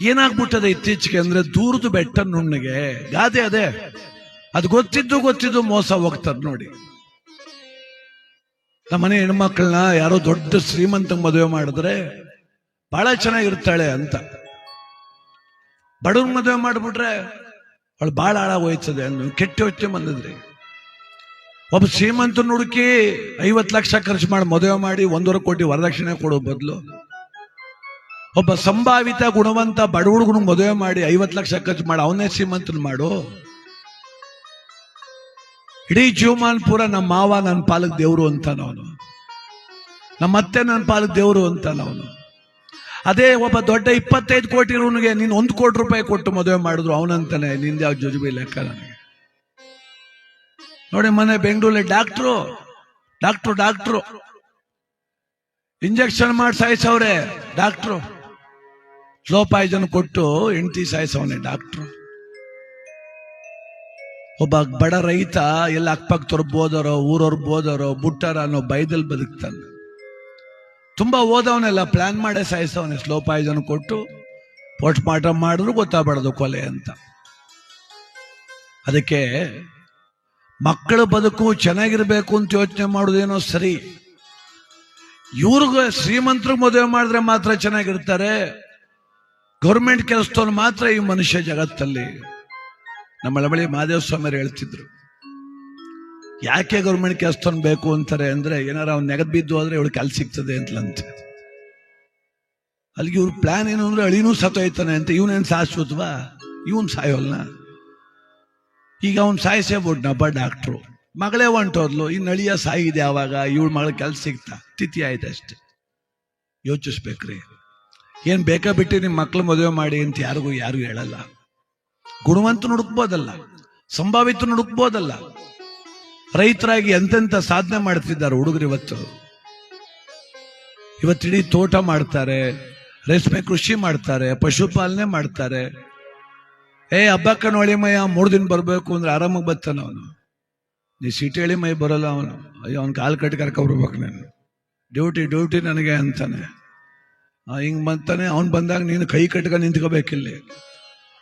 ಏನಾಗ್ಬಿಟ್ಟದೆ ಇತ್ತೀಚೆಗೆ ಅಂದ್ರೆ ದೂರದ ಬೆಟ್ಟ ನುಣ್ಣಗೆ? ಗಾದೆ ಅದೇ. ಅದು ಗೊತ್ತಿದ್ದು ಗೊತ್ತಿದ್ದು ಮೋಸ ಹೋಗ್ತಾರೆ ನೋಡಿ. ನಮ್ಮನೆ ಹೆಣ್ಮಕ್ಳನ್ನ ಯಾರೋ ದೊಡ್ಡ ಶ್ರೀಮಂತ ಮದುವೆ ಮಾಡಿದ್ರೆ ಬಹಳ ಚೆನ್ನಾಗಿರ್ತಾಳೆ ಅಂತ. ಬಡವ್ರ ಮದುವೆ ಮಾಡ್ಬಿಟ್ರೆ ಅವಳು ಬಹಳ ಹಾಳಾಗೋಯ್ತದೆ ಅನ್ನೋ ಕೆಟ್ಟ ಯೋಚನೆ ಬಂದಿದ್ರಿ. ಒಬ್ಬ ಶ್ರೀಮಂತನ ಹುಡುಕಿ ಐವತ್ತು ಲಕ್ಷ ಖರ್ಚು ಮಾಡಿ ಮದುವೆ ಮಾಡಿ ಒಂದೂವರೆ ಕೋಟಿ ವರದಕ್ಷಿಣೆ ಕೊಡೋ ಬದಲು ಒಬ್ಬ ಸಂಭಾವಿತ ಗುಣವಂತ ಬಡ ಹುಡುಗನ ಮದುವೆ ಮಾಡಿ ಐವತ್ತು ಲಕ್ಷ ಖರ್ಚು ಮಾಡಿ, ಅವನೇ ಶ್ರೀಮಂತನ ಮಾಡು. ಇಡೀ ಜೀವಮಾನ್ ಪೂರ ನಮ್ಮ ಮಾವ ನನ್ನ ಪಾಲಕ್ ದೇವ್ರು ಅಂತಾನವನು ನಮ್ಮ ಅತ್ತೆ ನನ್ನ ಪಾಲಕ್ ದೇವ್ರು ಅಂತಾನವನು ಅದೇ ಒಬ್ಬ ದೊಡ್ಡ ಇಪ್ಪತ್ತೈದು ಕೋಟಿ ಇರೋನಿಗೆ ನೀನು ಒಂದು ಕೋಟಿ ರೂಪಾಯಿ ಕೊಟ್ಟು ಮದುವೆ ಮಾಡಿದ್ರು ಅವನಂತಾನೆ ನಿಂದ ಯಾವ ಜುಜುಬಿ ಲೆಕ್ಕ ನನಗೆ. ನೋಡಿ ಮನೆ ಬೆಂಗಳೂರಲ್ಲಿ ಡಾಕ್ಟ್ರು ಡಾಕ್ಟ್ರು ಡಾಕ್ಟ್ರು. ಇಂಜೆಕ್ಷನ್ ಮಾಡಿ ಸಾಯಿಸವ್ರೆ, ಡಾಕ್ಟ್ರು. ಪಾಯ್ಸನ್ ಕೊಟ್ಟು ಹೆಂಡತಿ ಸಾಯಿಸವನೆ ಡಾಕ್ಟ್ರು. ಒಬ್ಬ ಬಡ ರೈತ ಎಲ್ಲ ಅಕ್ಕಪಕ್ಕ ಬೋದರೋ ಊರವ್ರು ಬೋದರೋ ಬುಟ್ಟಾರ ಅನ್ನೋ ಬೈದಲ್ಲಿ ಬದುಕ್ತಾನೆ. ತುಂಬಾ ಓದವನೆಲ್ಲ ಪ್ಲಾನ್ ಮಾಡೇ ಸಾಯಿಸವನೆ ಸ್ಲೋ ಪಾಯ್ಸನ್ ಕೊಟ್ಟು. ಪೋಸ್ಟ್ ಮಾರ್ಟಮ್ ಮಾಡಿದ್ರು ಗೊತ್ತಾಗಬಾರ್ದು ಕೊಲೆ ಅಂತ. ಅದಕ್ಕೆ ಮಕ್ಕಳ ಬದುಕು ಚೆನ್ನಾಗಿರಬೇಕು ಅಂತ ಯೋಚನೆ ಮಾಡೋದೇನೋ ಸರಿ. ಇವ್ರಿಗೆ ಶ್ರೀಮಂತರು ಮದುವೆ ಮಾಡಿದ್ರೆ ಮಾತ್ರ ಚೆನ್ನಾಗಿರ್ತಾರೆ. ಗೌರ್ಮೆಂಟ್ ಕೆಲಸದವ್ರು ಮಾತ್ರ ಈ ಮನುಷ್ಯ ಜಗತ್ತಲ್ಲಿ. ನಮ್ಮ ಬಳಿ ಮಹಾದೇವ ಸ್ವಾಮಿಯರು ಹೇಳ್ತಿದ್ರು. ಯಾಕೆ ಗೌರ್ಮೆಂಟ್ ಕೆಲಸದವ್ನು ಬೇಕು ಅಂತಾರೆ ಅಂದ್ರೆ, ಏನಾರ ಅವ್ನು ನೆಗದ್ ಬಿದ್ದು ಆದರೆ ಇವಳು ಕೆಲಸ ಸಿಗ್ತದೆ ಅಂತಲಂತೆ. ಅಲ್ಲಿಗೆ ಇವ್ರ ಪ್ಲಾನ್ ಏನು ಅಂದ್ರೆ ಅಳಿನೂ ಸತ್ತೋಯ್ತಾನೆ ಅಂತ ಇವನೇನು ಶಾಶ್ವತವಾ? ಇವನ್ ಸಾಯೋಲ್ನ. ಈಗ ಅವ್ನು ಸಾಯಿಸೇ ನಬ್ಬ ಡಾಕ್ಟ್ರು. ಮಗಳೇ ಹೊಂಟೋದ್ಲು ಇನ್ನು ಅಳಿಯ ಸಾಯಿದೆ ಯಾವಾಗ ಇವಳು ಮಗಳ ಕೆಲಸ ಸಿಗ್ತಾ. ತಿಥಿ ಆಯ್ತು ಅಷ್ಟೆ ಯೋಚಿಸ್ಬೇಕ್ರಿ. ಏನ್ ಬೇಕಾ ಬಿಟ್ಟು ನಿಮ್ಮ ಮಕ್ಳು ಮದುವೆ ಮಾಡಿ ಅಂತ ಯಾರಿಗೂ ಯಾರು ಹೇಳಲ್ಲ. ಗುಣವಂತ ನುಡುಕ್ಬೋದಲ್ಲ, ಸಂಭಾವಿತ ನುಡುಕ್ಬೋದಲ್ಲ. ರೈತರಾಗಿ ಎಂತೆಂಥ ಸಾಧನೆ ಮಾಡ್ತಿದ್ದಾರೆ ಹುಡುಗರು ಇವತ್ತು. ಇವತ್ತಿಡೀ ತೋಟ ಮಾಡ್ತಾರೆ, ರೇಷ್ಮೆ ಕೃಷಿ ಮಾಡ್ತಾರೆ, ಪಶುಪಾಲನೆ ಮಾಡ್ತಾರೆ. ಏ, ಹಬ್ಬಕ್ಕ ಮಯ್ಯ ಮೂರು ದಿನ ಬರಬೇಕು ಅಂದ್ರೆ ಆರಾಮಾಗಿ ಬರ್ತಾನ ಅವನು. ನೀ ಸಿಟಿ ಮೈ ಬರೋಲ್ಲ ಅವನು. ಅಯ್ಯೋ, ಅವ್ನ ಕಾಲು ಕಟ್ಟಿ ಕರ್ಕೊಬರ್ಬೇಕು ನಾನು ಡ್ಯೂಟಿ ಡ್ಯೂಟಿ ನನಗೆ ಅಂತಾನೆ. ಹಿಂಗ್ ಬಂತಾನೆ, ಅವ್ನು ಬಂದಾಗ ನೀನು ಕೈ ಕಟ್ಕ ನಿಂತ್ಕೋಬೇಕಿಲ್ಲಿ.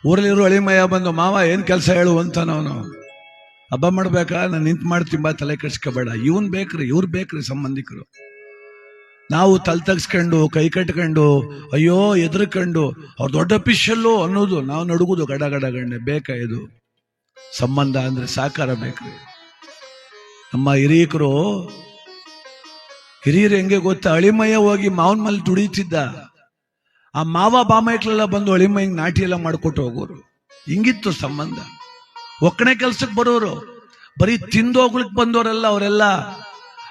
ಊರಲ್ಲಿರೋ ಅಳಿಮಯ್ಯ ಬಂದು, ಮಾವ, ಏನು ಕೆಲಸ ಹೇಳು, ಅಂತಾನ ಅವನು. ಹಬ್ಬ ಮಾಡ್ಬೇಕಾ? ನಾನು ನಿಂತು ಮಾಡ್ತೀನಿ, ಬಾ, ತಲೆ ಕೆಡ್ಸ್ಕೋಬೇಡ. ಇವನ್ ಬೇಕ್ರಿ, ಇವ್ರು ಬೇಕ್ರಿ ಸಂಬಂಧಿಕರು. ನಾವು ತಲೆ ತಗ್ಸ್ಕೊಂಡು, ಕೈ ಕಟ್ಕೊಂಡು, ಅಯ್ಯೋ, ಎದ್ರಕಂಡು, ಅವ್ರು ದೊಡ್ಡ ಪಿಶಲ್ಲು ಅನ್ನೋದು ನಾವು ನಡುಗುದು ಗಡ ಗಡ ಗಣ್ಣೆ ಬೇಕಾ ಇದು? ಸಂಬಂಧ ಅಂದ್ರೆ ಸಾಕಾರ ಬೇಕ್ರಿ. ನಮ್ಮ ಹಿರಿಯಕರು ಹಿರಿಯರು ಹೆಂಗೆ ಗೊತ್ತಾ? ಅಳಿಮಯ್ಯ ಹೋಗಿ ಮಾವನ ಮೇಲೆ ದುಡಿತಿದ್ದ ಆ ಮಾವ ಬಾಮೈಕ್ಲೆಲ್ಲ ಬಂದು ಅಳಿಮಯ್ಯ ನಾಟಿ ಎಲ್ಲ ಮಾಡ್ಕೊಟ್ಟು ಹೋಗೋರು. ಹಿಂಗಿತ್ತು ಸಂಬಂಧ. ಒಕ್ಕಣೆ ಕೆಲ್ಸಕ್ಕೆ ಬರೋರು. ಬರೀ ತಿಂದೋಗ್ಲಿಕ್ಕೆ ಬಂದವರೆಲ್ಲ ಅವರೆಲ್ಲ.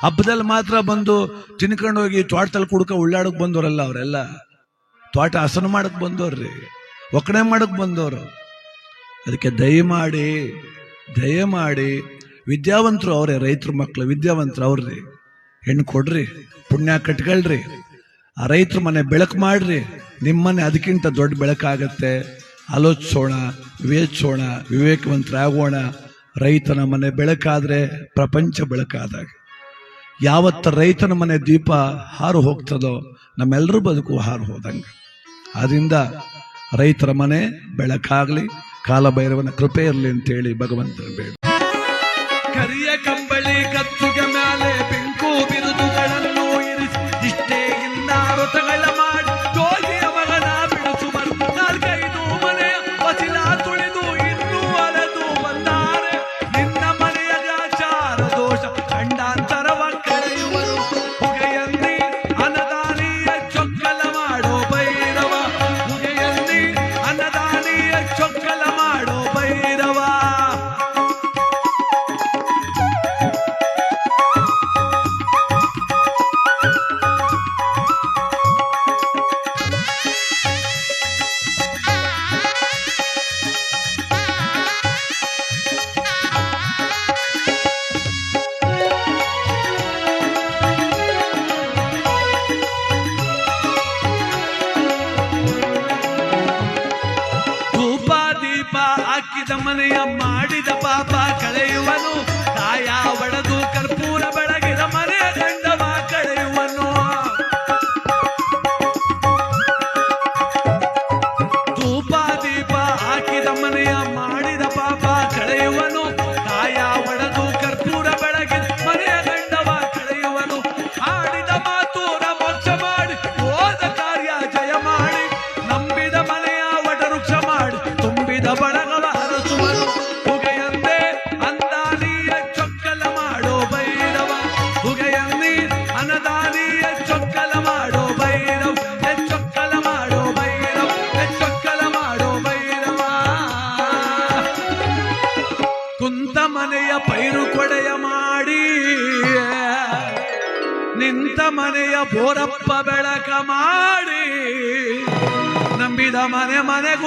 ಹಬ್ಬದಲ್ಲಿ ಮಾತ್ರ ಬಂದು ತಿನ್ಕೊಂಡು ಹೋಗಿ ತೋಟದಲ್ಲಿ ಕುಡ್ಕ ಉಳ್ಳಾಡಕ್ ಬಂದವರಲ್ಲ ಅವರೆಲ್ಲ. ತೋಟ ಹಸನು ಮಾಡಕ್ ಬಂದವ್ರಿ ಒಕ್ಕಣೆ ಮಾಡಕ್ ಬಂದವರು ಅದಕ್ಕೆ ದಯಮಾಡಿ ದಯಮಾಡಿ ವಿದ್ಯಾವಂತರು ಅವರೇ, ರೈತರ ಮಕ್ಕಳು ವಿದ್ಯಾವಂತರು ಅವ್ರಿ ಹೆಣ್ಣು ಕೊಡ್ರಿ, ಪುಣ್ಯ ಕಟ್ಕೊಳ್ರಿ. ಆ ರೈತರ ಮನೆ ಬೆಳಕು ಮಾಡ್ರಿ. ನಿಮ್ಮನೆ ಅದಕ್ಕಿಂತ ದೊಡ್ಡ ಬೆಳಕಾಗತ್ತೆ. ಆಲೋಚಿಸೋಣ, ವಿವೇಚಿಸೋಣ, ವಿವೇಕವಂತರಾಗೋಣ. ರೈತನ ಮನೆ ಬೆಳಕಾದರೆ ಪ್ರಪಂಚ ಬೆಳಕಾದಾಗ. ಯಾವತ್ತ ರೈತನ ಮನೆ ದೀಪ ಹಾರು ಹೋಗ್ತದೋ ನಮ್ಮೆಲ್ಲರೂ ಬದುಕು ಹಾರು ಹೋದಂಗೆ. ಆದ್ದರಿಂದ ರೈತರ ಮನೆ ಬೆಳಕಾಗಲಿ ಕಾಲಭೈರವನ ಕೃಪೆ ಇರಲಿ ಅಂತೇಳಿ ಭಗವಂತನ ಬೇಡ. ಕರಿಯ ಕಂಬಳಿ ಕತ್ತುಗೆ ಮೇಲೆ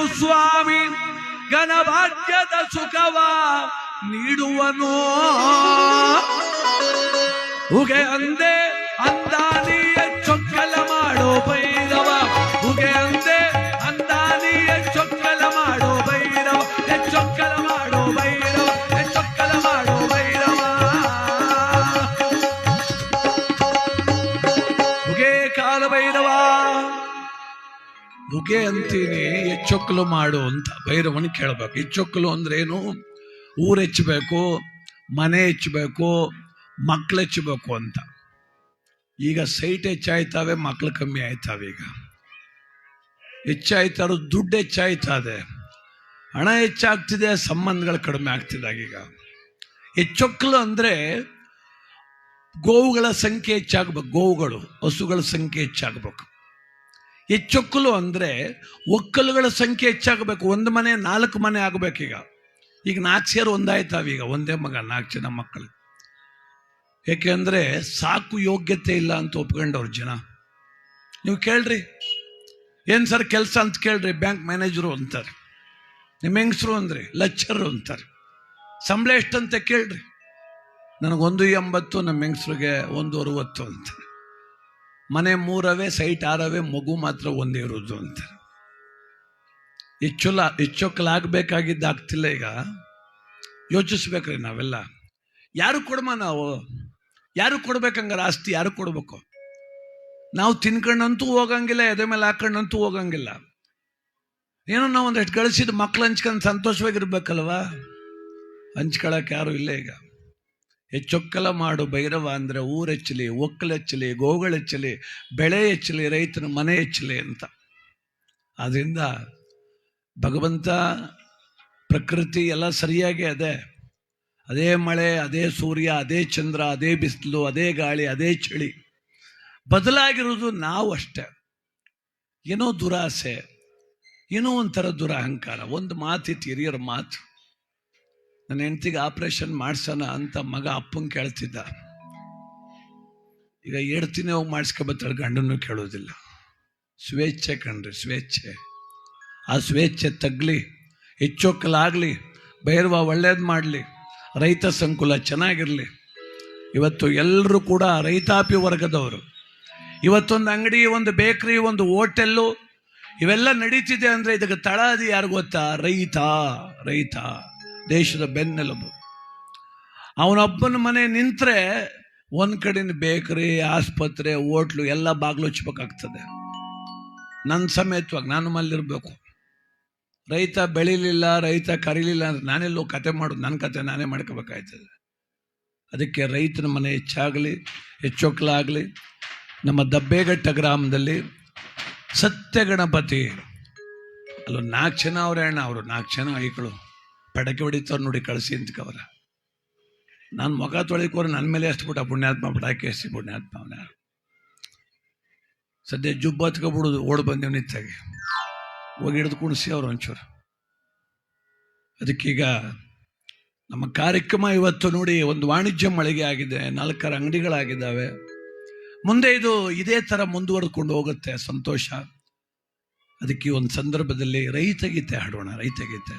ಸ್ವಾಮಿ ಘನಭಾಗ್ಯದ ಸುಖವ ನೀಡುವನು. ಉಗೆ ಅಂದೆ ಉಗೆ ಅಂತೀನಿ ಎಚ್ಚೊಕ್ಕಲು ಮಾಡು ಅಂತ ಭೈರವನ್ ಕೇಳಬೇಕು. ಎಚ್ಚೊಕ್ಕಲು ಅಂದ್ರೆ ಏನು? ಊರು ಹೆಚ್ಚಬೇಕು, ಮನೆ ಹೆಚ್ಚಬೇಕು, ಮಕ್ಳು ಹೆಚ್ಚಬೇಕು ಅಂತ. ಈಗ ಸೈಟ್ ಹೆಚ್ಚಾಯ್ತಾವೆ, ಮಕ್ಳು ಕಮ್ಮಿ ಆಯ್ತಾವೆ ಈಗ. ಹೆಚ್ಚಾಯ್ತಾ ಇರೋದು ದುಡ್ಡು ಹೆಚ್ಚಾಯ್ತದೆ. ಹಣ ಹೆಚ್ಚಾಗ್ತಿದೆ, ಸಂಬಂಧಗಳು ಕಡಿಮೆ ಆಗ್ತಿದೆ ಈಗ ಹೆಚ್ಚೊಕ್ಕಲು ಅಂದರೆ ಗೋವುಗಳ ಸಂಖ್ಯೆ ಹೆಚ್ಚಾಗಬೇಕು, ಗೋವುಗಳು, ಹಸುಗಳ ಸಂಖ್ಯೆ ಹೆಚ್ಚಾಗಬೇಕು. ಹೆಚ್ಚೊಕ್ಕಲು ಅಂದರೆ ಒಕ್ಕಲುಗಳ ಸಂಖ್ಯೆ ಹೆಚ್ಚಾಗಬೇಕು. ಒಂದು ಮನೆ, ನಾಲ್ಕು ಮನೆ ಆಗಬೇಕೀಗ ಈಗ. ನಾಲ್ಕು ಸೇರು ಒಂದಾಯ್ತಾವ ಈಗ. ಒಂದೇ ಮಗ, ನಾಲ್ಕು ಜನ ಮಕ್ಕಳು. ಏಕೆಂದ್ರೆ ಸಾಕು ಯೋಗ್ಯತೆ ಇಲ್ಲ ಅಂತ ಒಪ್ಕೊಂಡವ್ರು ಜನ. ನೀವು ಕೇಳ್ರಿ. ಏನು ಸರ್ ಕೆಲಸ ಅಂತ ಕೇಳ್ರಿ. ಬ್ಯಾಂಕ್ ಮ್ಯಾನೇಜರು ಅಂತಾರೆ. ನಿಮ್ಮ ಹೆಂಗಸರು ಅಂದ್ರಿ ಲಚ್ಚರು ಅಂತಾರೆ. ಸಂಬಳ ಎಷ್ಟಂತ ಕೇಳ್ರಿ. ನನಗೊಂದು ಎಂಬತ್ತು, ನಮ್ಮ ಹೆಂಗಸ್ರಿಗೆ ಒಂದು ಅರುವತ್ತು ಅಂತ. ಮನೆ ಮೂರವೇ ಸೈಟ್, ಆರವೇ ಮಗು ಮಾತ್ರ ಒಂದೇ ಇರೋದು ಅಂತ. ಹೆಚ್ಚುಲ ಹೆಚ್ಚೊಕ್ಕಲಾಗಬೇಕಾಗಿದ್ದು ಆಗ್ತಿಲ್ಲ ಈಗ. ಯೋಚಿಸ್ಬೇಕ್ರಿ ನಾವೆಲ್ಲ. ಯಾರು ಕೊಡಮ ನಾವು? ಯಾರು ಕೊಡ್ಬೇಕಂಗಾರ ಆಸ್ತಿ ಯಾರು ಕೊಡ್ಬೇಕು? ನಾವು ತಿನ್ಕೊಂಡಂತೂ ಹೋಗಂಗಿಲ್ಲ, ಎದೆ ಮೇಲೆ ಹಾಕೊಂಡಂತೂ ಹೋಗಂಗಿಲ್ಲ. ಏನೋ ನಾವು ಒಂದಷ್ಟು ಗಳಿಸಿದ ಮಕ್ಳು ಹಂಚ್ಕೊಂಡು ಸಂತೋಷವಾಗಿರ್ಬೇಕಲ್ವಾ? ಹಂಚ್ಕೊಳಕ್ ಯಾರು ಇಲ್ಲ ಈಗ. ಹೆಚ್ಚೊಕ್ಕಲ ಮಾಡು ಭೈರವ ಅಂದರೆ ಊರೆಚ್ಚಲಿ, ಒಕ್ಕಲೆಚ್ಚಲಿ, ಗೋಗಳೆಚ್ಚಲಿ ಬೆಳೆ ಹೆಚ್ಚಲಿ ರೈತನ ಮನೆ ಹೆಚ್ಚಲಿ ಅಂತ. ಆದ್ದರಿಂದ ಭಗವಂತ ಪ್ರಕೃತಿ ಎಲ್ಲ ಸರಿಯಾಗಿ ಅದೇ. ಅದೇ ಮಳೆ, ಅದೇ ಸೂರ್ಯ, ಅದೇ ಚಂದ್ರ, ಅದೇ ಬಿಸಿಲು, ಅದೇ ಗಾಳಿ, ಅದೇ ಚಳಿ. ಬದಲಾಗಿರೋದು ನಾವು ಅಷ್ಟೇ. ಏನೋ ದುರಾಸೆ, ಏನೋ ಒಂಥರ ದುರಹಂಕಾರ, ಒಂದು ಮಾತಿತ್ತು ಹಿರಿಯರ ಮಾತು. ನನ್ನ ಹೆಂಡತಿಗೆ ಆಪರೇಷನ್ ಮಾಡ್ಸೋಣ ಅಂತ ಮಗ ಅಪ್ಪಂಗೆ ಕೇಳ್ತಿದ್ದ. ಈಗ ಹೇಳ್ತೀನಿ ಹೋಗಿ ಮಾಡಿಸ್ಕೊಬತ್ತಾಳೆ ಗಂಡನೂ ಕೇಳೋದಿಲ್ಲ. ಸ್ವೇಚ್ಛೆ ಕಣ್ರಿ, ಸ್ವೇಚ್ಛೆ. ಆ ಸ್ವೇಚ್ಛೆ ತಗ್ಲಿ ಹೆಚ್ಚೊಕ್ಕಲಾಗಲಿ ಬೈರ್ವ ಒಳ್ಳೇದು ಮಾಡಲಿ, ರೈತ ಸಂಕುಲ ಚೆನ್ನಾಗಿರಲಿ. ಇವತ್ತು ಎಲ್ಲರೂ ಕೂಡ ರೈತಾಪಿ ವರ್ಗದವರು. ಇವತ್ತೊಂದು ಅಂಗಡಿ, ಒಂದು ಬೇಕ್ರಿ, ಒಂದು ಹೋಟೆಲ್ಲು, ಇವೆಲ್ಲ ನಡೀತಿದೆ ಅಂದರೆ ಇದಕ್ಕೆ ತಳಾದಿ ಯಾರು ಗೊತ್ತಾ? ರೈತ ರೈತ. ದೇಶದ ಬೆನ್ನೆಲುಬು. ಅವನೊಬ್ಬನ ಮನೆ ನಿಂತರೆ ಒಂದು ಕಡೆನ ಬೇಕರಿ, ಆಸ್ಪತ್ರೆ, ಹೋಟ್ಲು ಎಲ್ಲ ಬಾಗಿಲು ಹಚ್ಬೇಕಾಗ್ತದೆ. ನನ್ನ ಸಮೇತವಾಗಿ ನಾನು ಮಲ್ಲಿರಬೇಕು. ರೈತ ಬೆಳಿಲಿಲ್ಲ, ರೈತ ಕರೀಲಿಲ್ಲ ಅಂದ್ರೆ ನಾನೆಲ್ಲೋ ಕತೆ ಮಾಡೋದು ನನ್ನ ಕತೆ ನಾನೇ ಮಾಡ್ಕೋಬೇಕಾಯ್ತದೆ. ಅದಕ್ಕೆ ರೈತನ ಮನೆ ಹೆಚ್ಚಾಗಲಿ ಹೆಚ್ಚೊಕ್ಕಲಾಗಲಿ ನಮ್ಮ ದಬ್ಬೇಘಟ್ಟ ಗ್ರಾಮದಲ್ಲಿ ಸತ್ಯ ಗಣಪತಿ ಅಲ್ಲೊಂದು ನಾಲ್ಕು ಜನ ಅವರೇ ಅಣ್ಣ ಅವರು ನಾಲ್ಕು ಜನ ಐಗಳು ಪಡಕೆ ಹೊಡಿತಾವ್ರು ನೋಡಿ ಕಳಿಸಿ ಕವರ ನಾನು ಮೊಗ ತೊಳಿಕೋರು ನನ್ನ ಮೇಲೆ ಎಸ್ಬಿಟ್ಟ ಪುಣ್ಯಾತ್ಮ, ಪಟಾಕಿ ಎಸಿ ಪುಣ್ಯಾತ್ಮ ಅವನ ಸದ್ಯ ಜುಬ್ಬ ಹತ್ಕೊಬಿಡುದು ಓಡ್ ಬಂದೇವ್ ನಿತ್ತಾಗಿ ಹೋಗಿ ಹಿಡಿದು ಕುಣಿಸಿ ಅವ್ರು ಒಂಚೂರು. ಅದಕ್ಕೀಗ ನಮ್ಮ ಕಾರ್ಯಕ್ರಮ ಇವತ್ತು ನೋಡಿ ಒಂದು ವಾಣಿಜ್ಯ ಮಳಿಗೆ ಆಗಿದೆ, ನಾಲ್ಕರ ಅಂಗಡಿಗಳಾಗಿದ್ದಾವೆ. ಮುಂದೆ ಇದು ಇದೇ ತರ ಮುಂದುವರೆದುಕೊಂಡು ಹೋಗುತ್ತೆ, ಸಂತೋಷ. ಅದಕ್ಕೆ ಒಂದು ಸಂದರ್ಭದಲ್ಲಿ ರೈತಗೀತೆ ಹಾಡೋಣ ರೈತಗೀತೆ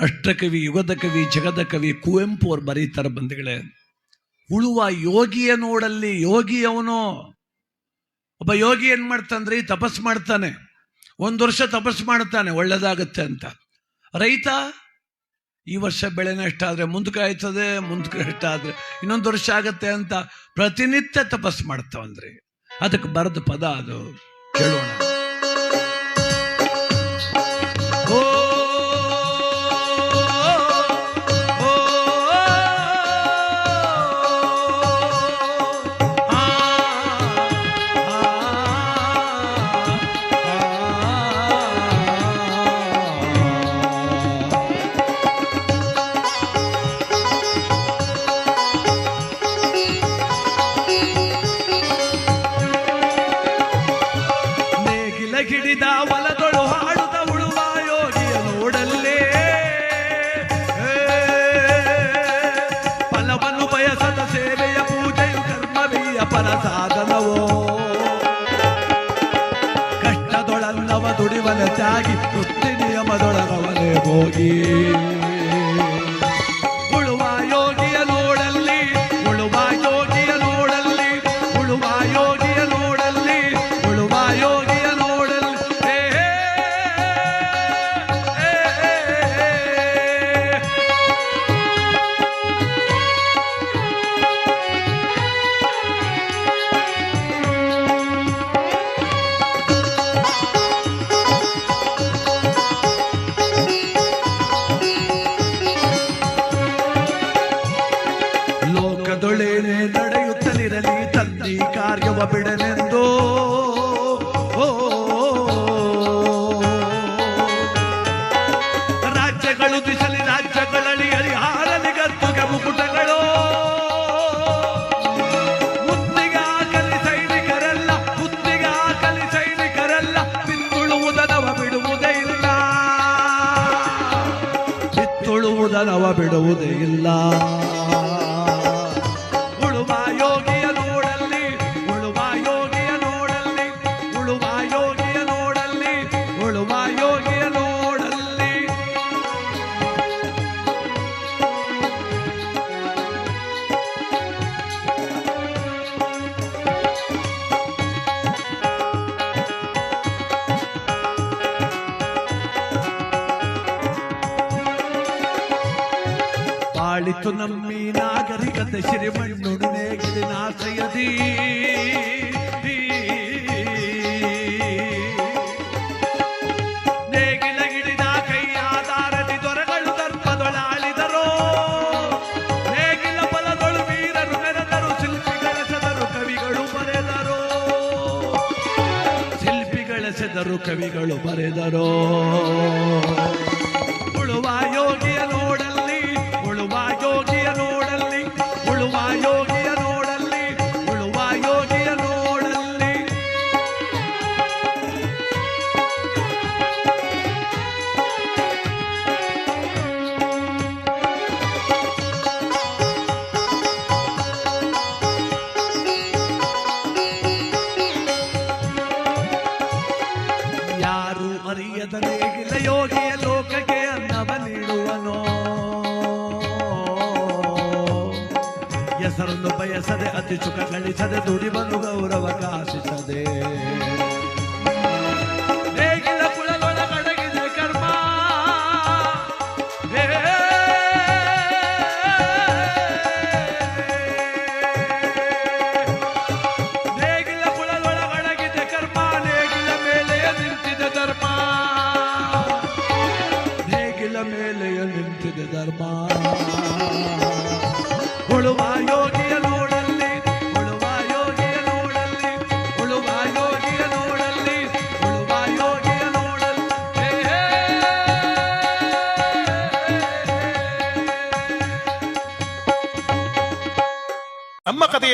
ರಾಷ್ಟ್ರಕವಿ ಯುಗದ ಕವಿ ಜಗದ ಕವಿ ಕುವೆಂಪು ಅವ್ರು ಬರೀತಾರೆ ಬಂಧುಗಳೇ. ಉಳುವ ಯೋಗಿಯ ನೋಡಲ್ಲಿ ಯೋಗಿ ಅವನು. ಒಬ್ಬ ಯೋಗಿ ಏನು ಮಾಡ್ತಾನ್ರಿ ತಪಸ್ ಮಾಡ್ತಾನೆ. ಒಂದು ವರ್ಷ ತಪಸ್ ಮಾಡ್ತಾನೆ, ಒಳ್ಳೇದಾಗತ್ತೆ ಅಂತ. ರೈತ, ಈ ವರ್ಷ ಬೆಳೆ ನಷ್ಟ ಆದ್ರೆ ಮುಂದಕ್ಕೆ ಆಯ್ತದೆ, ಮುಂದಕ್ಕೆ ನಷ್ಟ ಆದ್ರೆ ಇನ್ನೊಂದು ವರ್ಷ ಆಗತ್ತೆ ಅಂತ ಪ್ರತಿನಿತ್ಯ ತಪಸ್ ಮಾಡ್ತಾವಂದ್ರಿ. ಅದಕ್ಕೆ ಬರೆದ ಪದ ಅದು. ಕೇಳೋಣ. ಹಿಡಿದ ಒಲದೊಳು ಹಾಡುತ್ತ ಉಳುವ ಯೋಗಿಯ ನೋಡಲ್ಲೇ. ಫಲವನ್ನು ಬಯಸದ ಸೇವೆಯ ಪೂಜೆಯು ಕರ್ಮವೀಯ ಪರ ಸಾಧನವೋ. ಕಷ್ಟದೊಳಲ್ಲವ ದುಡಿವನ ತ್ಯಾಗಿ ವೃತ್ತಿ ನಿಯಮದೊಳಗವನೇ ಹೋಗಿ. ಬಾಳಿತು ನಮ್ಮಿ ನಾಗರಿಕತೆ ಶ್ರೀಮಣ್ಣುಡನೆ ನೇಗಿಲಿ ನಾಸೆಯದಿ ನೇಗಿಲ ಹಿಡಿದ ಕೈಯಾದಾರದಿ ದೊರೆಗಳು ದರ್ಪದೊಳಾಳಿದರು. ನೇಗಿಲ ಬಲದೊಳು ವೀರರು ಮೆರೆದರು, ಶಿಲ್ಪಿಗಳ ಸದರು ಕವಿಗಳು ಬರೆದರು. ಶಿಲ್ಪಿಗಳ ಸೆದರು ಕವಿಗಳು ಬರೆದರೋ. ಉಳುವ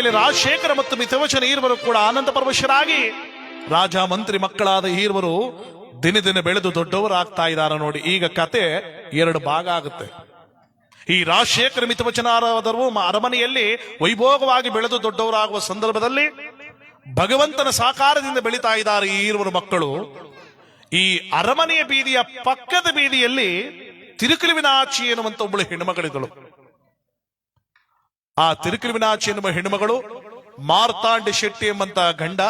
ಕಥೆಯಲ್ಲಿ ರಾಜಶೇಖರ ಮತ್ತು ಮಿತವಚನ ಈರ್ವರು ಕೂಡ ಆನಂದ ಪರವಶರಾಗಿ ರಾಜ ಮಂತ್ರಿ ಮಕ್ಕಳಾದ ಈರ್ವರು ದಿನ ದಿನ ಬೆಳೆದು ದೊಡ್ಡವರಾಗ್ತಾ ಇದ್ದಾರೆ ನೋಡಿ. ಈಗ ಕತೆ ಎರಡು ಭಾಗ ಆಗುತ್ತೆ. ಈ ರಾಜಶೇಖರ ಮಿತವಚನಾರದರು ಅರಮನೆಯಲ್ಲಿ ವೈಭೋಗವಾಗಿ ಬೆಳೆದು ದೊಡ್ಡವರಾಗುವ ಸಂದರ್ಭದಲ್ಲಿ ಭಗವಂತನ ಸಾಕಾರದಿಂದ ಬೆಳೀತಾ ಇದ್ದಾರೆ ಈ ಈರ್ವರು ಮಕ್ಕಳು. ಈ ಅರಮನೆಯ ಬೀದಿಯ ಪಕ್ಕದ ಬೀದಿಯಲ್ಲಿ ತಿರುಕುಲಿವಿನಾಚಿ ಎನ್ನುವಂತ ಒಬ್ಬಳು ಹೆಣ್ಣುಮಗಳಿದ್ದಳು. ಆ ತಿರುಕ್ರಿಮಿನಾಚಿ ಎನ್ನುವ ಹೆಣ್ಣುಮಗಳು, ಮಾರ್ತಾಂಡ ಶೆಟ್ಟಿ ಎಂಬಂತ ಗಂಡ,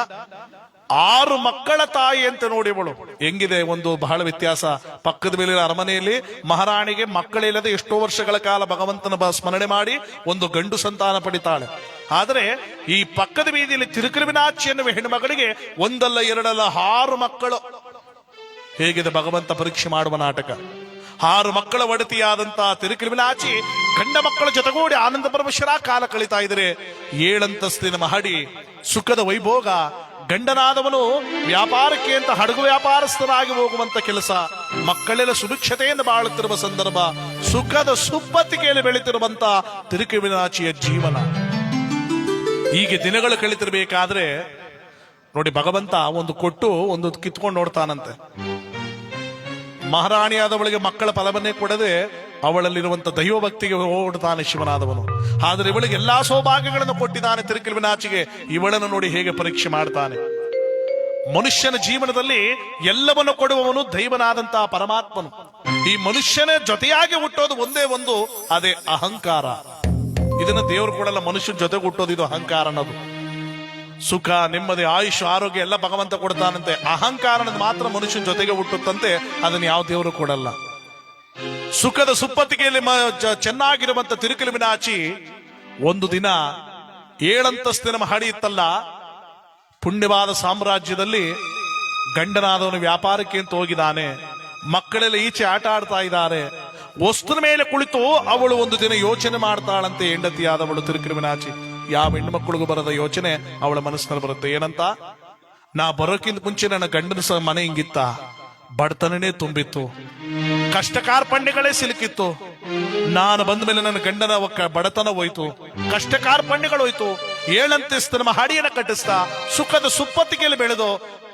ಆರು ಮಕ್ಕಳ ತಾಯಿ ಅಂತ ನೋಡಿವಳು ಹೆಂಗಿದೆ ಒಂದು ಬಹಳ ವ್ಯತ್ಯಾಸ. ಪಕ್ಕದ ಮೇಲಿನ ಅರಮನೆಯಲ್ಲಿ ಮಹಾರಾಣಿಗೆ ಮಕ್ಕಳಿಲ್ಲದೆ ಎಷ್ಟೋ ವರ್ಷಗಳ ಕಾಲ ಭಗವಂತನ ಸ್ಮರಣೆ ಮಾಡಿ ಒಂದು ಗಂಡು ಸಂತಾನ ಪಡಿತಾಳೆ. ಆದರೆ ಈ ಪಕ್ಕದ ಬೀದಿಯಲ್ಲಿ ತಿರುಕ್ರಿಮಿನಾಚಿ ಎನ್ನುವ ಹೆಣ್ಣುಮಗಳಿಗೆ ಒಂದಲ್ಲ ಎರಡಲ್ಲ ಆರು ಮಕ್ಕಳು. ಹೇಗಿದೆ ಭಗವಂತ ಪರೀಕ್ಷೆ ಮಾಡುವ ನಾಟಕ? ಆರು ಮಕ್ಕಳ ಒಡತಿಯಾದಂತಹ ತಿರುಕಿರುವಿನಾಚಿ ಗಂಡ ಮಕ್ಕಳ ಜೊತೆಗೂಡಿ ಆನಂದ ಪರಮೇಶ್ವರ ಕಾಲ ಕಳೀತಾ ಇದ್ರೆ ಏಳಂತಸ್ತಿನ ಮಹಡಿ ಸುಖದ ವೈಭೋಗ. ಗಂಡನಾದವನು ವ್ಯಾಪಾರಕ್ಕೆ ಅಂತ ಹಡಗು ವ್ಯಾಪಾರಸ್ಥನಾಗಿ ಹೋಗುವಂತ ಕೆಲಸ, ಮಕ್ಕಳೆಲ್ಲ ಸುಭಿಕ್ಷತೆಯಿಂದ ಬಾಳುತ್ತಿರುವ ಸಂದರ್ಭ, ಸುಖದ ಸುಪ್ಪತ್ತಿಕೆಯಲ್ಲಿ ಬೆಳೀತಿರುವಂತ ತಿರುಕುವಿನಾಚಿಯ ಜೀವನ. ಹೀಗೆ ದಿನಗಳು ಕಳಿತಿರಬೇಕಾದ್ರೆ, ನೋಡಿ ಭಗವಂತ ಒಂದು ಕೊಟ್ಟು ಒಂದು ಕಿತ್ಕೊಂಡು ನೋಡ್ತಾನಂತೆ. ಮಹಾರಾಣಿಯಾದವಳಿಗೆ ಮಕ್ಕಳ ಫಲವನ್ನೇ ಕೊಡದೆ ಅವಳಲ್ಲಿರುವಂತ ದೈವಭಕ್ತಿಗೆ ಓಡುತ್ತಾನೆ ಶಿವನಾದವನು. ಆದರೆ ಇವಳಿಗೆ ಎಲ್ಲಾ ಸೌಭಾಗ್ಯಗಳನ್ನು ಕೊಟ್ಟಿದ್ದಾನೆ ತಿರುಕಿಲ್ವಿನಾಚಿಗೆ. ಇವಳನ್ನು ನೋಡಿ ಹೇಗೆ ಪರೀಕ್ಷೆ ಮಾಡ್ತಾನೆ. ಮನುಷ್ಯನ ಜೀವನದಲ್ಲಿ ಎಲ್ಲವನ್ನು ಕೊಡುವವನು ದೈವನಾದಂತಹ ಪರಮಾತ್ಮನು. ಈ ಮನುಷ್ಯನ ಜೊತೆಯಾಗಿ ಹುಟ್ಟೋದು ಒಂದೇ ಒಂದು, ಅದೇ ಅಹಂಕಾರ. ಇದನ್ನ ದೇವರು ಕೊಡಲ್ಲ ಮನುಷ್ಯನ ಜೊತೆ ಹುಟ್ಟೋದು ಇದು ಅಹಂಕಾರ ಅನ್ನೋದು. ಸುಖ, ನೆಮ್ಮದಿ, ಆಯುಷ್, ಆರೋಗ್ಯ ಎಲ್ಲ ಭಗವಂತ ಕೊಡ್ತಾನಂತೆ. ಅಹಂಕಾರ ಮಾತ್ರ ಮನುಷ್ಯನ ಜೊತೆಗೆ ಹುಟ್ಟುತ್ತಂತೆ, ಅದನ್ನು ಯಾವ ದೇವರು ಕೊಡಲ್ಲ. ಸುಖದ ಸುಪ್ಪತ್ತಿಗೆಯಲ್ಲಿ ಚೆನ್ನಾಗಿರುವಂತ ತಿರುಕಲು ತಿರುಕಲುವಿನಾಚಿ ಒಂದು ದಿನ ಏಳಂತಸ್ತಿನ ಮಹಡಿ ಇತ್ತಲ್ಲ ಪುಣ್ಯವಾದ ಸಾಮ್ರಾಜ್ಯದಲ್ಲಿ ಗಂಡನಾದವನು ವ್ಯಾಪಾರಕ್ಕೆ ಅಂತ ಹೋಗಿದ್ದಾನೆ ಮಕ್ಕಳೆಲ್ಲ ಈಚೆ ಆಟ ಆಡ್ತಾ ಇದ್ದಾರೆ. ವಸ್ತುನ ಮೇಲೆ ಕುಳಿತು ಅವಳು ಒಂದು ದಿನ ಯೋಚನೆ ಮಾಡ್ತಾಳಂತೆ ಹೆಂಡತಿಯಾದವಳು ತಿರುಕಿರುವಿನಾಚಿ ಯಾವ ಹೆಣ್ಣು ಮಕ್ಕಳಿಗೂ ಬರದ ಯೋಚನೆ ಅವಳ ಮನಸ್ಸಿನಲ್ಲಿ ಬರುತ್ತೆ. ಏನಂತ? ನಾ ಬರೋಕ್ಕಿಂತ ಮುಂಚೆ ನನ್ನ ಗಂಡನ ಮನೆ ಹಿಂಗಿತ್ತ? ಬಡತನನೇ ತುಂಬಿತ್ತು. ಕಷ್ಟ ಕಾರ್ಪಣ್ಯಗಳೇ ಸಿಲುಕಿತ್ತು. ನಾನು ಬಂದ ಮೇಲೆ ನನ್ನ ಗಂಡನ ಬಡತನ ಹೋಯ್ತು. ಕಷ್ಟ ಕಾರ್ಪಣ್ಯಗಳು ಹೋಯ್ತು ಏಳಂತಿಸ್ತ ನಮ್ಮ ಹಾಡಿಯನ್ನ ಕಟ್ಟಿಸ್ತಾ, ಸುಖದ ಸುಪ್ಪತ್ತಿಗೆಯಲ್ಲಿ ಬೆಳೆದು,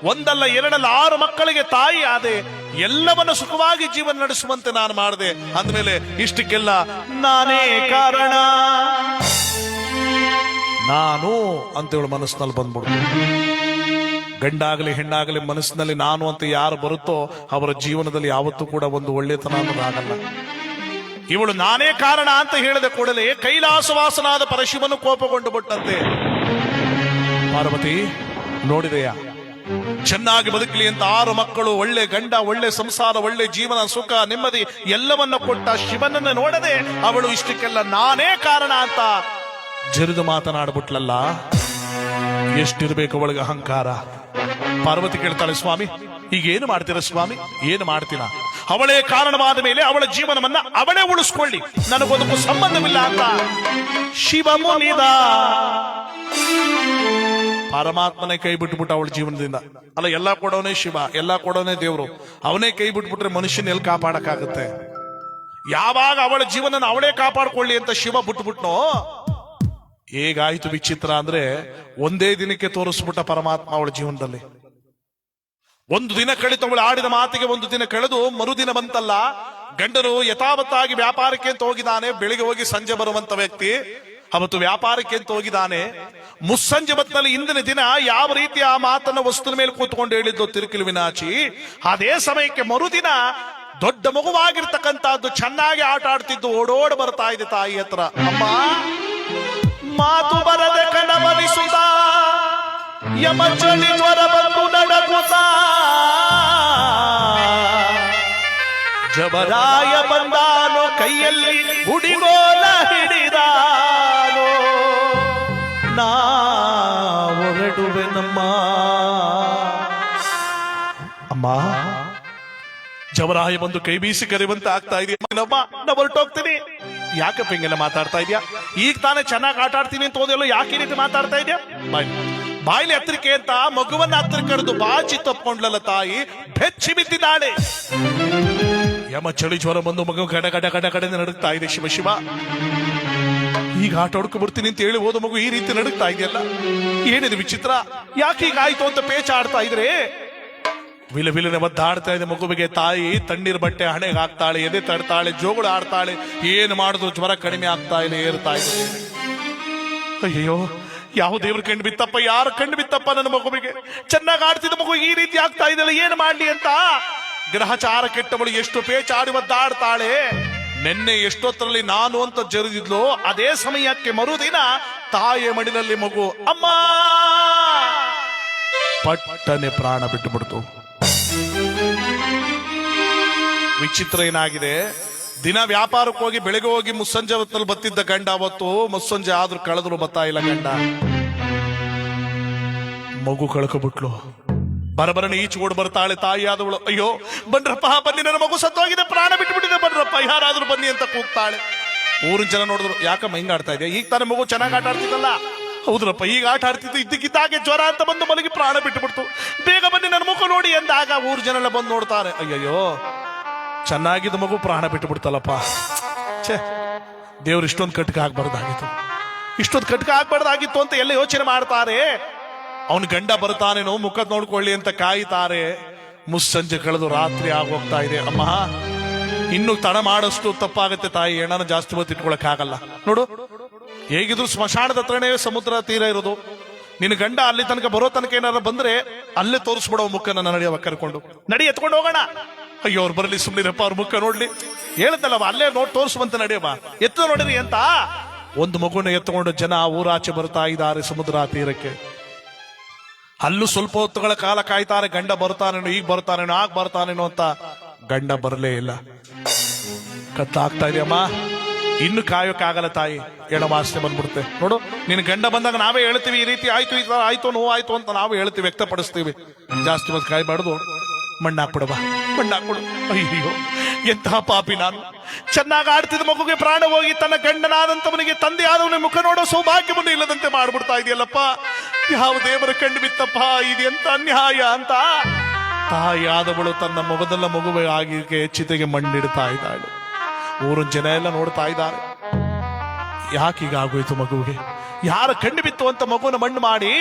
ಒಂದಲ್ಲ ಎರಡಲ್ಲ ಆರು ಮಕ್ಕಳಿಗೆ ತಾಯಿ ಆದೆ, ಎಲ್ಲವನ್ನ ಸುಖವಾಗಿ ಜೀವನ ನಡೆಸುವಂತೆ ನಾನು ಮಾಡಿದೆ. ಅಂದಮೇಲೆ ಇಷ್ಟಕ್ಕೆಲ್ಲ ನಾನೇ ಕಾರಣ. ನಾನು ಅಂತೇಳು ಮನಸ್ಸಿನಲ್ಲಿ ಬಂದ್ಬಿಡ್ತು. ಗಂಡಾಗಲಿ ಹೆಣ್ಣಾಗಲಿ ಮನಸ್ಸಿನಲ್ಲಿ ನಾನು ಅಂತ ಯಾರು ಬರುತ್ತೋ ಅವರ ಜೀವನದಲ್ಲಿ ಯಾವತ್ತೂ ಕೂಡ ಒಂದು ಒಳ್ಳೆತನ ಅನ್ನೋದಾಗಲ್ಲ ಇವಳು ನಾನೇ ಕಾರಣ ಅಂತ ಹೇಳಿದ ಕೂಡಲೇ ಕೈಲಾಸವಾಸನಾದ ಪರಶಿವನು ಕೋಪಗೊಂಡು ಬಿಟ್ಟಂತೆ. ಪಾರ್ವತಿ, ನೋಡಿದೆಯಾ? ಚೆನ್ನಾಗಿ ಬದುಕಲಿ ಅಂತ ಆರು ಮಕ್ಕಳು, ಒಳ್ಳೆ ಗಂಡ, ಒಳ್ಳೆ ಸಂಸಾರ, ಒಳ್ಳೆ ಜೀವನ, ಸುಖ, ನೆಮ್ಮದಿ ಎಲ್ಲವನ್ನ ಕೊಟ್ಟ ಶಿವನನ್ನ ನೋಡದೆ ಅವಳು ಇಷ್ಟಕ್ಕೆಲ್ಲ ನಾನೇ ಕಾರಣ ಅಂತ ಜರಿದು ಮಾತನಾಡ್ಬಿಟ್ಲಲ್ಲ? ಎಷ್ಟಿರ್ಬೇಕು ಅವಳಿಗೆ ಅಹಂಕಾರ? ಪಾರ್ವತಿ ಕೇಳ್ತಾಳೆ, ಸ್ವಾಮಿ ಈಗ ಏನು ಮಾಡ್ತೀರ ಸ್ವಾಮಿ? ಏನು ಮಾಡ್ತೀನ ಅವಳೇ ಕಾರಣವಾದ ಮೇಲೆ ಅವಳ ಜೀವನವನ್ನ ಅವಳೇ ಉಳಿಸ್ಕೊಳ್ಳಿ. ನನಗೊಂದಕ್ಕೂ ಸಂಬಂಧವಿಲ್ಲ ಅಂತ. ಶಿವ ಮುನಿದ ಪರಮಾತ್ಮನೇ ಕೈ ಬಿಟ್ಬಿಟ್ಟು ಅವಳ ಜೀವನದಿಂದ. ಅಲ್ಲ, ಎಲ್ಲಾ ಕೊಡೋನೇ ಶಿವ, ಎಲ್ಲಾ ಕೊಡೋನೇ ದೇವರು. ಅವನೇ ಕೈ ಬಿಟ್ಬಿಟ್ರೆ ಮನುಷ್ಯನ ಎಲ್ಲಿ ಕಾಪಾಡಕ್ಕಾಗುತ್ತೆ? ಯಾವಾಗ ಅವಳ ಜೀವನ ಅವಳೇ ಕಾಪಾಡ್ಕೊಳ್ಳಿ ಅಂತ ಶಿವ ಬಿಟ್ಬಿಟ್ನೋ ಹೇಗಾಯ್ತು ವಿಚಿತ್ರ ಅಂದ್ರೆ ಒಂದೇ ದಿನಕ್ಕೆ ತೋರಿಸ್ಬಿಟ್ಟ ಪರಮಾತ್ಮ ಅವಳ ಜೀವನದಲ್ಲಿ. ಒಂದು ದಿನ ಕಳಿತು ಅವಳು ಆಡಿದ ಮಾತಿಗೆ ಒಂದು ದಿನ ಕಳೆದು ಮರುದಿನ ಬಂತಲ್ಲ ಗಂಡರು ಯಥಾವತ್ತಾಗಿ ವ್ಯಾಪಾರಕ್ಕೆ ಅಂತ ಹೋಗಿದ್ದಾನೆ, ಬೆಳಿಗ್ಗೆ ಹೋಗಿ ಸಂಜೆ ಬರುವಂತ ವ್ಯಕ್ತಿ. ಅವತ್ತು ವ್ಯಾಪಾರಕ್ಕೆ ಅಂತ ಹೋಗಿದ್ದಾನೆ. ಮುಸ್ಸಂಜೆ ಬತ್ತಲ್ಲಿ ಇಂದಿನ ದಿನ ಯಾವ ರೀತಿ ಆ ಮಾತನ್ನ ವಸ್ತುವಿನ ಮೇಲೆ ಕೂತ್ಕೊಂಡು ಹೇಳಿದ್ದು ತಿರುಕಿಲುವಿನಾಚಿ ಅದೇ ಸಮಯಕ್ಕೆ ಮರುದಿನ ದೊಡ್ಡ ಮಗುವಾಗಿರ್ತಕ್ಕಂತಹದ್ದು ಚೆನ್ನಾಗಿ ಆಟ ಆಡ್ತಿದ್ದು ಓಡೋಡ್ ಬರ್ತಾ ಇದೆ ತಾಯಿ ಹತ್ರ. ಅಮ್ಮ ಮಾತು ಬರದೆ ಕಣವಲಿಸುತ್ತ ಯಮ ಚಳಿ ಜ್ವರ ಬಂದು ನಡಗುತ್ತ ಜಬರಾಯ ಬಂದಾನೋ ಕೈಯಲ್ಲಿ ಹುಡಿಗೋಲ ಹಿಡಿದಾನೋ. ನಾ ಹೊರಡುವೆ ನಮ್ಮ. ಅಮ್ಮ ಜವರಾಯ ಬಂದು ಕೈ ಬೀಸಿ ಕರೆಯುವಂತ ಆಗ್ತಾ ಇದೆಯಾ? ನಮ್ಮ ನಾ ಹೊರಟೋಗ್ತೀನಿ. ಯಾಕಪ್ಪ ಹಿಂಗೆಲ್ಲ ಮಾತಾಡ್ತಾ ಇದೆಯಾ? ಈಗ ತಾನೇ ಚೆನ್ನಾಗಿ ಆಟ ಆಡ್ತೀನಿ ಅಂತ ಹೋದೆಲ್ಲ ಯಾಕೆ ಈ ರೀತಿ ಮಾತಾಡ್ತಾ ಇದೆಯಾ? ಬಾಯ್. ಬಾಯ್ಲಿ ಹತ್ತಿರಕ್ಕೆ ಅಂತ ಮಗುವನ್ನ ಹತ್ರ ಕರೆದು ಬಾಚಿ ತಪ್ಕೊಂಡ್ಲಲ್ಲ ತಾಯಿ, ಬೆಚ್ಚಿ ಬಿದ್ದಿದ್ದಾಳೆ ಯಮ ಚಳಿ ಜ್ವರ ಬಂದು ಮಗು ಗಡ ಗಡ ಗಡ ಗಡ ನಡುಗ್ತಾ ಇದೆ ಶಿವ ಶಿವ. ಈಗ ಆಟ ಹೊಡ್ಕೊ ಬರ್ತೀನಿ ಅಂತ ಹೇಳಿ ಹೋದ ಮಗು ಈ ರೀತಿ ನಡುಗ್ತಾ ಇದೆಯಲ್ಲ? ಏನಿದೆ ವಿಚಿತ್ರ? ಯಾಕೆ ಈಗ ಆಯ್ತು ಅಂತ ಪೇಚ ಆಡ್ತಾ ಇದ್ರೆ? ವಿಲ ವಿಲನೆ ಒದ್ದಾಡ್ತಾ ಇದೆ ಮಗುವಿಗೆ ತಾಯಿ, ತಣ್ಣೀರ್ ಬಟ್ಟೆ ಹಣೆಗೆ ಹಾಕ್ತಾಳೆ ಎದೆ ತಡ್ತಾಳೆ ಜೋಗುಳು ಆಡ್ತಾಳೆ, ಏನು ಮಾಡಿದ್ರು ಜ್ವರ ಕಡಿಮೆ ಆಗ್ತಾ ಇಲ್ಲ ಏರ್ತಾ ಇದೆ. ಅಯ್ಯೋ ಯಾವ ದೇವ್ರ ಕಂಡು ಬಿತ್ತಪ್ಪ, ಯಾರು ಕಂಡು ಬಿತ್ತಪ್ಪ ನನ್ನ ಮಗುವಿಗೆ? ಚೆನ್ನಾಗಿ ಆಡ್ತಿದ್ದ ಮಗು ಈ ರೀತಿ ಆಗ್ತಾ ಇದೆಯಲ್ಲ, ಏನು ಮಾಡಲಿ ಅಂತ? ಗ್ರಹಚಾರ ಕೆಟ್ಟವಳು ಎಷ್ಟು ಪೇಚಾಡಿ ಒದ್ದಾಡ್ತಾಳೆ? ನಿನ್ನೆ ಎಷ್ಟೊತ್ತರಲ್ಲಿ ನಾನು ಅಂತ ಜರಿದಿದ್ಲು, ಅದೇ ಸಮಯಕ್ಕೆ ಮರುದಿನ ತಾಯಿಯ ಮಡಿಲಲ್ಲಿ ಮಗು, ಅಮ್ಮ! ಪಟ್ಟನೆ ಪ್ರಾಣ ಬಿಟ್ಟು ಬಿಡ್ತು. ವಿಚಿತ್ರ ಏನಾಗಿದೆ ದಿನ ವ್ಯಾಪಾರಕ್ಕೆ ಹೋಗಿ ಬೆಳಗ್ಗೆ ಹೋಗಿ ಮುಸ್ಸಂಜೆ ಹೊತ್ತಲ್ಲಿ ಬತ್ತಿದ್ದ ಗಂಡ ಅವತ್ತು ಮುಸ್ಸಂಜೆ ಆದ್ರೂ ಕಳೆದ್ರು ಬತ್ತಾ ಇಲ್ಲ ಗಂಡ. ಮಗು ಕಳ್ಕೊಬಿಟ್ಲು. ಬರಬರನೆ ಈಚೆ ಓಡ್ ಬರ್ತಾಳೆ ತಾಯಿ ಆದವಳು. ಅಯ್ಯೋ, ಬನ್ರಪ್ಪ, ಬನ್ನಿ, ನನ್ನ ಮಗು ಸತ್ತೋಗಿದೆ, ಪ್ರಾಣ ಬಿಟ್ಬಿಟ್ಟಿದೆ ಬನ್ರಪ್ಪ, ಯಾರಾದ್ರೂ ಬನ್ನಿ ಅಂತ ಕೂಗ್ತಾಳೆ. ಊರಿನ ಜನ ನೋಡಿದ್ರು ಯಾಕ ಹಿಂಗ ಆಡ್ತಾ ಇದೆ ಈಗ ತಾನೇ ಮಗು ಚೆನ್ನಾಗಿ ಆಟ ಆಡ್ತಿದ್ದಲ್ಲ? ಹೌದ್ರಪ್ಪ, ಈಗ ಆಟ ಆಡ್ತಿದ್ದು ಇದ್ದಕ್ಕಿದ್ದಾಗೆ ಜ್ವರ ಅಂತ ಬಂದು ಮಲಗಿ ಪ್ರಾಣ ಬಿಟ್ಟುಬಿಡ್ತು ಬೇಗ ಬನ್ನಿ, ನನ್ನ ಮುಖ ನೋಡಿ ಎಂದಾಗ ಊರು ಜನ ಎಲ್ಲ ಬಂದು ನೋಡ್ತಾರೆ. ಅಯ್ಯಯ್ಯೋ ಚೆನ್ನಾಗಿದ್ದ ಮಗು ಪ್ರಾಣ ಬಿಟ್ಟು ಬಿಡ್ತಲ್ಲಪ್ಪ. ಛೇ, ದೇವ್ರು ಇಷ್ಟೊಂದು ಕಟ್ಕ ಆಗ್ಬಾರ್ದಾಗಿತ್ತು. ಇಷ್ಟೊಂದು ಕಟ್ಕ ಆಗ್ಬಾರ್ದಾಗಿತ್ತು ಅಂತ ಎಲ್ಲ ಯೋಚನೆ ಮಾಡ್ತಾರೆ? ಅವನ ಗಂಡ ಬರ್ತಾನೇನೋ ಮುಖ ನೋಡ್ಕೊಳ್ಳಿ ಅಂತ ಕಾಯ್ತಾರೆ. ಮುಸ್ಸಂಜೆ ಕಳೆದು ರಾತ್ರಿ ಆಗೋಗ್ತಾ ಇದೆ. ಅಮ್ಮ, ಇನ್ನು ತಡ ಮಾಡಷ್ಟು ತಪ್ಪಾಗುತ್ತೆ ತಾಯಿ ಹೆಣ್ಣನ ಜಾಸ್ತಿ ಹೊತ್ತು ಇಟ್ಕೊಳಕ್ ಆಗಲ್ಲ. ನೋಡು, ಹೇಗಿದ್ರು ಸ್ಮಶಾನದ ಹತ್ರನೇ ಸಮುದ್ರ ತೀರ ಇರೋದು. ನಿನ್ನ ಗಂಡ ಅಲ್ಲಿ ತನಕ ಬರೋ ತನಕ ಏನಾರ ಬಂದ್ರೆ ಅಲ್ಲೇ ತೋರಿಸ್ಬಿಡೋ ಮುಖನ ನಡೆಯವ ಕರ್ಕೊಂಡು. ನಡಿ, ಎತ್ಕೊಂಡು ಹೋಗೋಣ. ಅಯ್ಯೋ, ಅವ್ರು ಬರಲಿ ಸುಮ್ಮನಿರಪ್ಪ ಅವ್ರ ಮುಖ ನೋಡ್ಲಿ. ಹೇಳ್ದಲ್ಲವ ಅಲ್ಲೇ ನೋಡ್, ತೋರಿಸುವಂತ ನಡೆಯವ ಎತ್ತ ನೋಡಿರಿ ಅಂತ ಒಂದು ಮಗುನ ಎತ್ತುಕೊಂಡು ಜನ ಊರಾಚೆ ಬರ್ತಾ ಇದ್ದಾರೆ ಸಮುದ್ರ ತೀರಕ್ಕೆ. ಅಲ್ಲೂ ಸ್ವಲ್ಪ ಹೊತ್ತುಗಳ ಕಾಲ ಕಾಯ್ತಾರೆ, ಗಂಡ ಬರ್ತಾನೇನೋ, ಈಗ ಬರ್ತಾನೇನೋ, ಆಗ ಬರ್ತಾನೇನೋ ಅಂತ. ಗಂಡ ಬರಲೇ ಇಲ್ಲ. ಕತ್ತಾಗ್ತಾ ಇದೆಯಮ್ಮ ಇನ್ನು ಕಾಯೋಕ್ಕಾಗಲ್ಲ ತಾಯಿ. ಎಡವಾಸನೆ ಬಂದ್ಬಿಡುತ್ತೆ. ನೋಡು ನಿನ್ನ ಗಂಡ ಬಂದಾಗ ನಾವೇ ಹೇಳ್ತೀವಿ, ಈ ರೀತಿ ಆಯ್ತು, ಈ ತರ ಆಯ್ತು ನೋವು ಆಯ್ತು ಅಂತ ನಾವು ಹೇಳ್ತೀವಿ, ವ್ಯಕ್ತಪಡಿಸ್ತೀವಿ. ಜಾಸ್ತಿ ಮತ್ತೆ ಕಾಯ್ಬಾರ್ದು. ಮಣ್ಣಾಕ್ಬಿಡವ ಕೊಡು. ಅಯ್ಯೋ ಎಂತಹ ಪಾಪಿ ನಾನು. ಚೆನ್ನಾಗಿ ಆಡ್ತಿದ್ದ ಮಗುಗೆ ಪ್ರಾಣ ಹೋಗಿ ತನ್ನ ಗಂಡನಾದಂತವನಿಗೆ ತಂದೆ ಆದವನ ಮುಖ ನೋಡೋ ಸೌಭಾಗ್ಯವನ್ನು ಇಲ್ಲದಂತೆ ಮಾಡ್ಬಿಡ್ತಾ ಇದೆಯಲ್ಲಪ್ಪ. ಯಾವ ದೇವರ ಕಂಡು ಬಿತ್ತಪ್ಪ ಇದೆಂತ ಅನ್ಯಾಯ ಅಂತ. ತಾಯಿಯಾದವಳು ತನ್ನ ಮೊಗದಲ್ಲ ಮಗುವೆ ಆಗಿ ಚಿತೆಗೆ ಮಣ್ಣಿಡ್ತಾ ಇದ್ದಾಳೆ. ಊರಿನ ಜನ ಎಲ್ಲ ನೋಡ್ತಾ ಇದ್ದಾರೆ. ಯಾಕೀಗ ಆಗೋಯ್ತು ಮಗುವಿಗೆ? ಯಾರ ಕಣ್ಣು ಬಿತ್ತು ಅಂತ ಮಗುನ ಮಣ್ಣು ಮಾಡಿ?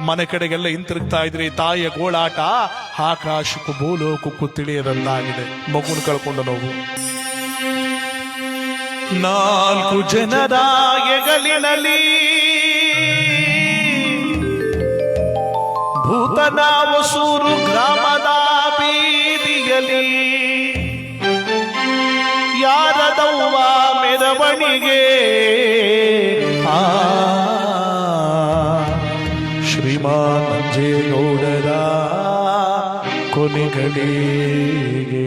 ಮನೆ ಕಡೆಗೆಲ್ಲ ಹಿಂತಿರುಗ್ತಾ ಇದ್ರಿ ತಾಯಿಯ ಗೋಳಾಟ ಆಕಾಶಕ್ಕೂ ಭೂಲೋಕಕ್ಕೂ ತಿಳಿಯದಲ್ಲಾಗಿದೆ ಮಗುನ ಕಳ್ಕೊಂಡು ನೋವು. ನಾಲ್ಕು ಜನರ ಎಗಲಿನಲ್ಲಿ ಭೂತನ ಹೊಸೂರು ಗ್ರಾಮದ ಕೊನೆಗಳಿಗೆ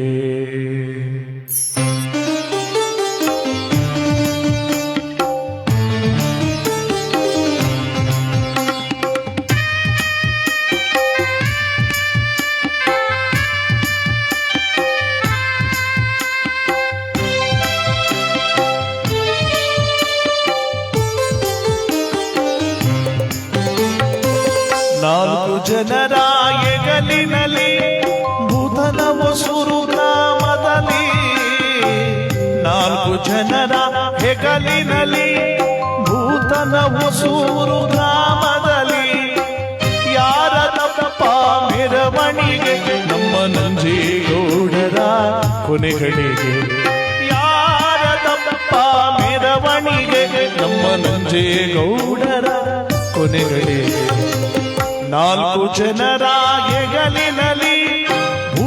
ನಾಲ್ಕು ಜನರ ಎಗಲಿನಲ್ಲಿ ಬುಧನ ಹೊಸೂರು ಗ್ರಾಮದಲ್ಲಿ ನಾಲ್ಕು ಜನರ ಹೆಗಲಿನಲ್ಲಿ ಭೂತನ ಉಸೂರು ಗ್ರಾಮದಲ್ಲಿ ಯಾರ ತಪ್ಪ ಮೆರವಣಿಗೆ? ನಮ್ಮ ನಂಜೇಗೌಡರ ಕೊನೆಗಳಿಗೆ. ಯಾರ ತಪ್ಪ ಮೆರವಣಿಗೆ? ನಮ್ಮ ನಂಜೇಗೌಡರ ಕೊನೆಗಳಿಗೆ. ನಾಲ್ಕು ಜನರ ಹೆಗಲಿನಲ್ಲಿ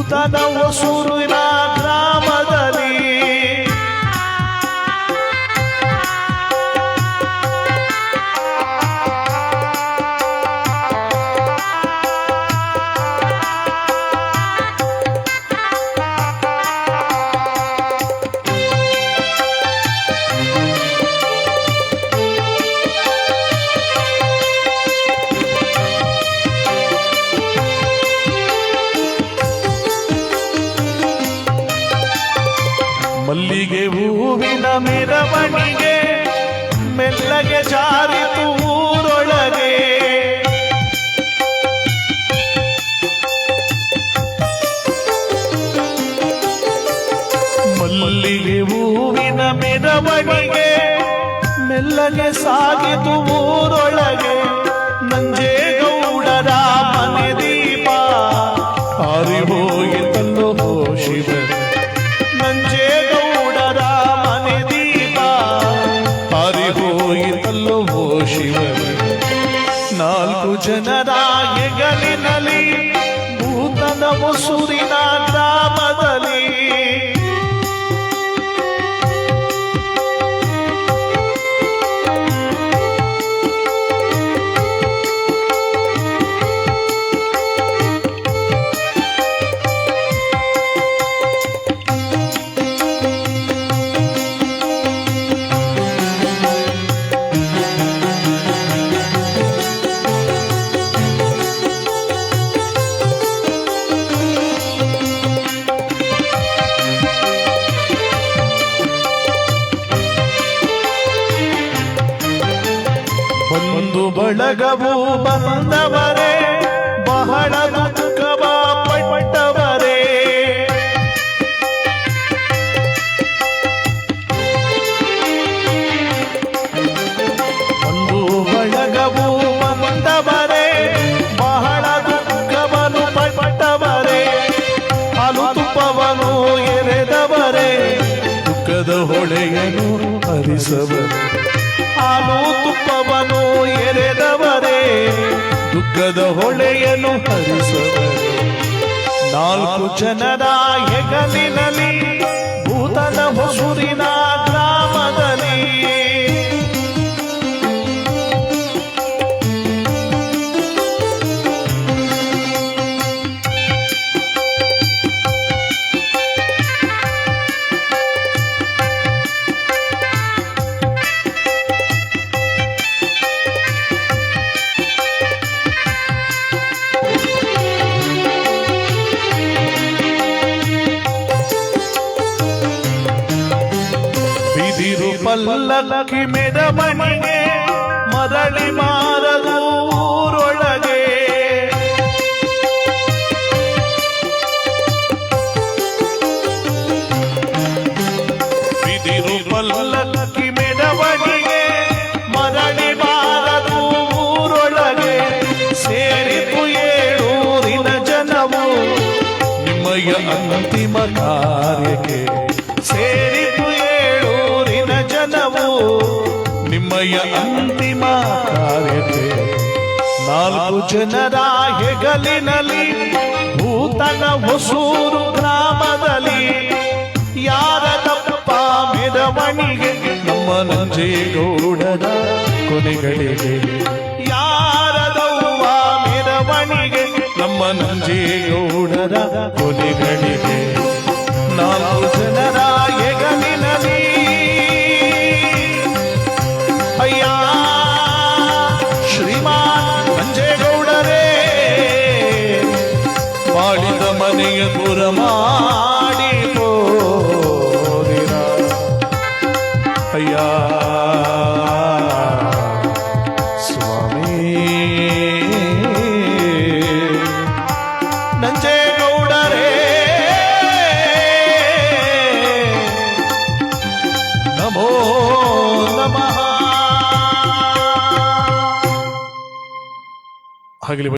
ಭೂತದ ಹೊಸೂರಿನ ಗ್ರಾಮದಲ್ಲಿ ಮೆರವಣಿಗೆ ಮೆಲ್ಲಗೆ ಜಾರಿತು ಊರೊಳಗೆ. ಮಲ್ಲಿಗೆ ಹೂವಿನ ಮೆರವಣಿಗೆ ಮೆಲ್ಲಗೆ ಸಾಗಿತು ಊರೊಳಗೆ. ಹರಿಸವರು ಹಾಲು ತುಪ್ಪವನು ಎರೆದವರೇ ದುಃಖದ ಹೊಳೆಯನ್ನು ಹರಿಸವರೇ. ನಾಲ್ಕು ಜನರ ಹೆಗಲಿನಲ್ಲಿ ಭೂತನ ಹೊಸೂರಿನ ಪಲ್ಲಕ್ಕಿ ಮೆರವಣಿಗೆ ಮರಳಿ ಮಾರದು ನಾಲ್ಕು ಜನರ ಹೆಗಲಿನಲ್ಲಿ ಭೂತನ ಹೊಸೂರು ಗ್ರಾಮದಲ್ಲಿ ಯಾರ ತಪ್ಪ ಮೆರವಣಿಗೆ? ನಮ್ಮ ನಂಜೇಗೌಡರ ಕೊನೆಗಳಿಗೆ ಯಾರದವ್ವ ಮೆರವಣಿಗೆ? ನಮ್ಮ ನಂಜೇಗೌಡರ ಕೊನೆಗಳಿಗೆ ನಾಲ್ಕು ಜನರ ಮನೆಯ ದೂರ ಮಾಡಿ ಹೋದಿರ ಅಯ್ಯ ಸ್ವಾಮಿ ನಂಜೇಗೌಡರೇ ನಮೋ ನಮಃ ಆಗಲಿ